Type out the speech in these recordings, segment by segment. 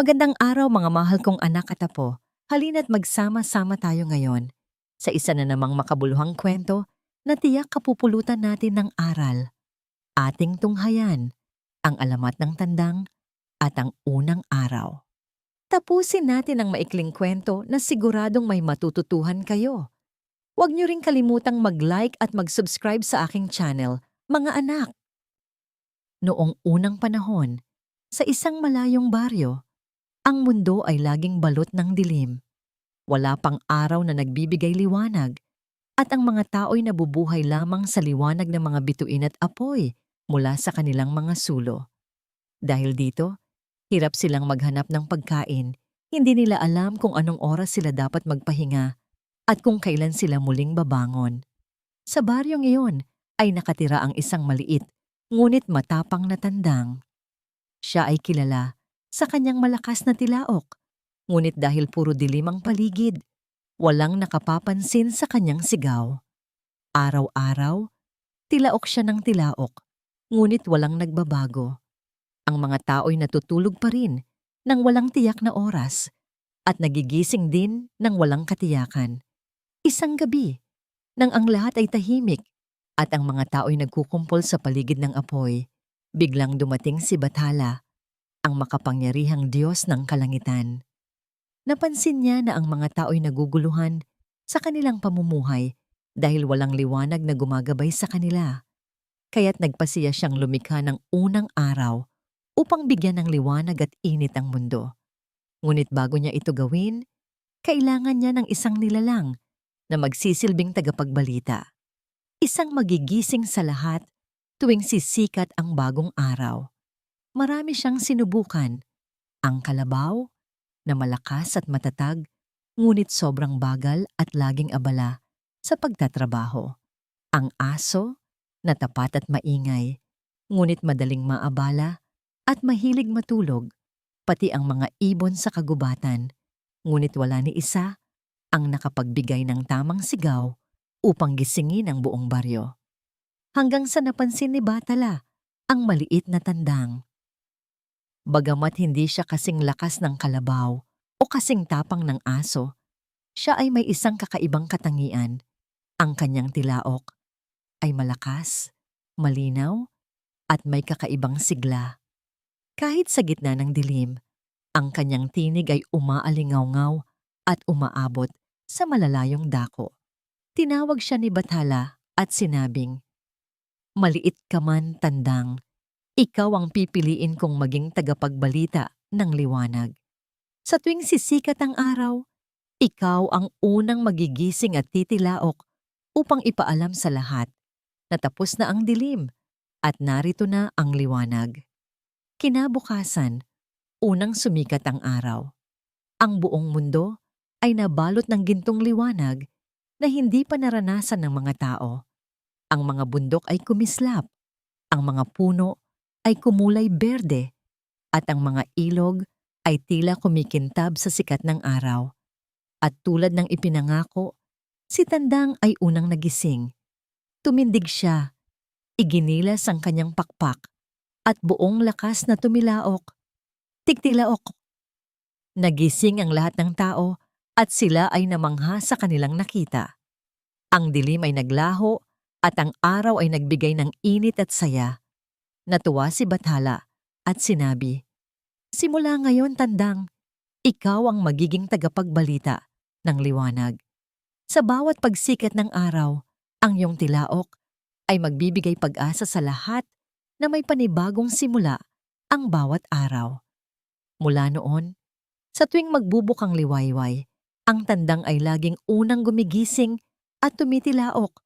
Magandang araw mga mahal kong anak at apo. Halina't magsama-sama tayo ngayon sa isa na namang makabuluhang kwento na tiyak kapupulutan natin ng aral. Ating tunghayan, ang alamat ng tandang at ang unang araw. Tapusin natin ang maikling kwento na siguradong may matututuhan kayo. Huwag niyo ring kalimutang mag-like at mag-subscribe sa aking channel, mga anak. Noong unang panahon, sa isang malayong baryo, ang mundo ay laging balot ng dilim. Wala pang araw na nagbibigay liwanag at ang mga tao'y nabubuhay lamang sa liwanag ng mga bituin at apoy mula sa kanilang mga sulo. Dahil dito, hirap silang maghanap ng pagkain, hindi nila alam kung anong oras sila dapat magpahinga at kung kailan sila muling babangon. Sa baryong iyon ay nakatira ang isang maliit, ngunit matapang na tandang. Siya ay kilala sa kanyang malakas na tilaok. Ngunit dahil puro dilim ang paligid, walang nakapapansin sa kanyang sigaw. Araw-araw, tilaok siya ng tilaok, ngunit walang nagbabago. Ang mga tao'y natutulog pa rin nang walang tiyak na oras at nagigising din nang walang katiyakan. Isang gabi, nang ang lahat ay tahimik at ang mga tao'y nagkukumpol sa paligid ng apoy, biglang dumating si Bathala, ang makapangyarihang Diyos ng kalangitan. Napansin niya na ang mga tao'y naguguluhan sa kanilang pamumuhay dahil walang liwanag na gumagabay sa kanila. Kaya't nagpasiya siyang lumikha ng unang araw upang bigyan ng liwanag at init ang mundo. Ngunit bago niya ito gawin, kailangan niya ng isang nilalang na magsisilbing tagapagbalita. Isang magigising sa lahat tuwing sisikat ang bagong araw marami siyang sinubukan. Ang kalabaw, na malakas at matatag, ngunit sobrang bagal at laging abala sa pagtatrabaho. Ang aso, na tapat at maingay, ngunit madaling maabala at mahilig matulog, pati ang mga ibon sa kagubatan, ngunit wala ni isa ang nakapagbigay ng tamang sigaw upang gisingin ang buong baryo. Hanggang sa napansin ni Batala ang maliit na tandang Bagamat hindi siya kasing lakas ng kalabaw o kasing tapang ng aso, siya ay may isang kakaibang katangian. Ang kanyang tilaok ay malakas, malinaw, at may kakaibang sigla. Kahit sa gitna ng dilim, ang kanyang tinig ay umaalingaw at umaabot sa malalayong dako. Tinawag siya ni Bathala at sinabing, Maliit ka man, tandang, ikaw ang pipiliin kong maging tagapagbalita ng liwanag. Sa tuwing sisikat ang araw, ikaw ang unang magigising at titilaok upang ipaalam sa lahat na tapos na ang dilim at narito na ang liwanag. Kinabukasan, unang sumikat ang araw. Ang buong mundo ay nabalot ng gintong liwanag na hindi pa naranasan ng mga tao. Ang mga bundok ay kumislap, ang mga puno ay kumulay berde at ang mga ilog ay tila kumikintab sa sikat ng araw. At tulad ng ipinangako, si Tandang ay unang nagising. Tumindig siya, iginilas ang kanyang pakpak at buong lakas na tumilaok. Tigtilaok. Nagising ang lahat ng tao at sila ay namangha sa kanilang nakita. Ang dilim ay naglaho at ang araw ay nagbigay ng init at saya. Natuwa si Bathala at sinabi, Simula ngayon, Tandang, ikaw ang magiging tagapagbalita ng liwanag. Sa bawat pagsikat ng araw, ang iyong tilaok ay magbibigay pag-asa sa lahat na may panibagong simula ang bawat araw. Mula noon, sa tuwing magbubukang liwayway, ang tandang ay laging unang gumigising at tumitilaok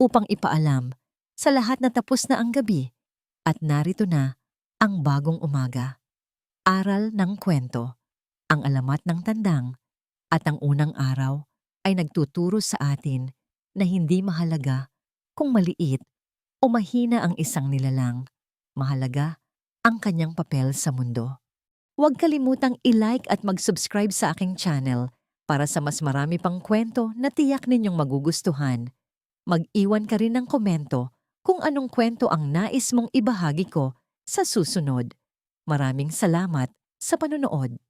upang ipaalam sa lahat na tapos na ang gabi at narito na ang bagong umaga. Aral ng kwento, ang alamat ng tandang at ang unang araw ay nagtuturo sa atin na hindi mahalaga kung maliit o mahina ang isang nilalang. Mahalaga ang kanyang papel sa mundo. Huwag kalimutang i-like at mag-subscribe sa aking channel para sa mas marami pang kwento na tiyak ninyong magugustuhan. Mag-iwan ka rin ng komento kung anong kwento ang nais mong ibahagi ko sa susunod. Maraming salamat sa panonood.